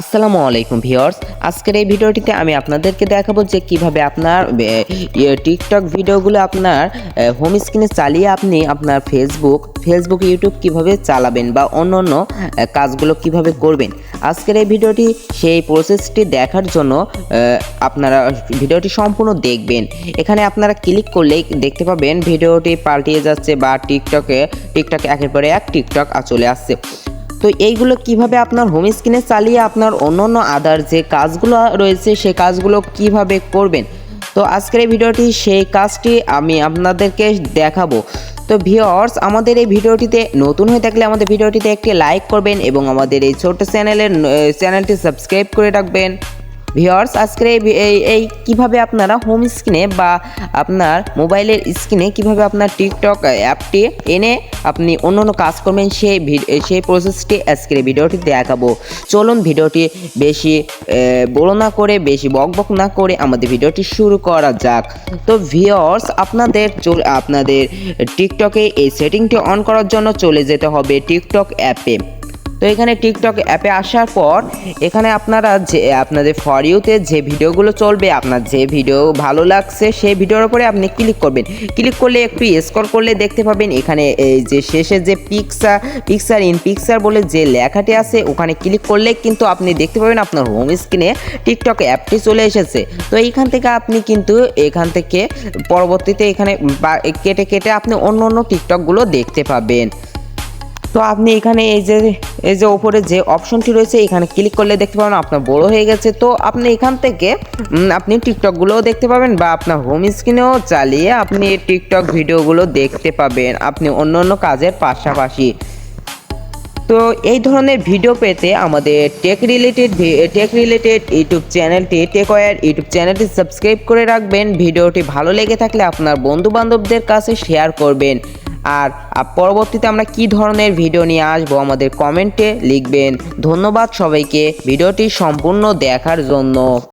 আসসালামু আলাইকুম ভিউয়ার্স। আজকের এই ভিডিওটিতে আমি আপনাদেরকে দেখাবো যে কীভাবে আপনার টিকটক ভিডিওগুলো আপনার হোম স্ক্রিনে চালিয়ে আপনি আপনার ফেসবুক ফেসবুক ইউটিউব কীভাবে চালাবেন বা অন্য অন্য কাজগুলো কীভাবে করবেন। আজকের এই ভিডিওটি, সেই প্রসেসটি দেখার জন্য আপনারা ভিডিওটি সম্পূর্ণ দেখবেন। এখানে আপনারা ক্লিক করলেই দেখতে পাবেন, ভিডিওটি পাল্টিয়ে যাচ্ছে বা টিকটকে টিকটকে একের পরে এক টিকটক চলে আসছে। তো এইগুলো কীভাবে আপনার হোম স্ক্রিনে চালিয়ে আপনার অন্য অন্য আদার যে কাজগুলো রয়েছে, সে কাজগুলো কীভাবে করবেন? তো আজকের এই ভিডিওটি সেই কাজটি আমি আপনাদেরকে দেখাবো। তো ভিওর্স আমাদের এই ভিডিওটিতে নতুন হয়ে থাকলে আমাদের ভিডিওটিতে একটি লাইক করবেন এবং আমাদের এই ছোট্ট চ্যানেলের চ্যানেলটি সাবস্ক্রাইব করে রাখবেন। ভিওর্স আজকের এই এই কীভাবে আপনারা হোম স্ক্রিনে বা আপনার মোবাইলের স্ক্রিনে কীভাবে আপনার টিকটক অ্যাপটি এনে আপনি অন্য অন্য কাজ করবেন, সেই সেই প্রসেসটি আজকের ভিডিওটি দেখাবো। চলুন ভিডিওটি বেশি বড় না করে, বেশি বক বক না করে আমাদের ভিডিওটি শুরু করা যাক। তো ভিওর্স আপনাদের আপনাদের টিকটকে এই সেটিংটি অন করার জন্য চলে যেতে হবে টিকটক অ্যাপে। তো এখানে টিকটক অ্যাপে আসার পর এখানে আপনারা যে, আপনাদের ফর ইউতে যে ভিডিওগুলো চলবে, আপনার যে ভিডিও ভালো লাগছে, সেই ভিডিওর উপরে আপনি ক্লিক করবেন। ক্লিক করলে একটু স্ক্রল করলে দেখতে পাবেন এখানে এই যে শেষে যে পিকচার পিকচার ইন পিকচার বলে যে লেখাটি আছে, ওখানে ক্লিক করলে কিন্তু আপনি দেখতে পাবেন আপনার হোম স্ক্রিনে টিকটক অ্যাপটি চলে এসেছে। তো এইখান থেকে আপনি কিন্তু এখান থেকে পরবর্তীতে এখানে কেটে কেটে আপনি অন্য অন্য টিকটকগুলো দেখতে পাবেন। তো আপনি এখানে এই যে এই যে ওপরে যে অপশনটি রয়েছে, এখানে ক্লিক করলে দেখতে পাবেন আপনার বড় হয়ে গেছে। তো আপনি এখান থেকে আপনি টিকটকগুলোও দেখতে পাবেন বা আপনার হোম স্ক্রিনেও চালিয়ে আপনি টিকটক ভিডিওগুলো দেখতে পাবেন। আপনি অন্য অন্য কাজের পাশাপাশি। তো এই ধরনের ভিডিও পেতে আমাদের tech related tech related YouTube চ্যানেলটি টেক ওয়ার ইউটিউব চ্যানেলটি সাবস্ক্রাইব করে রাখবেন। ভিডিওটি ভালো লেগে থাকলে আপনার বন্ধু বান্ধবদের কাছে শেয়ার করবেন। আর পরবর্তীতে আমরা কি ধরনের ভিডিও নিয়ে আসব আমাদের কমেন্টে লিখবেন। ধন্যবাদ সবাইকে। ভিডিওটি সম্পূর্ণ দেখার জন্য।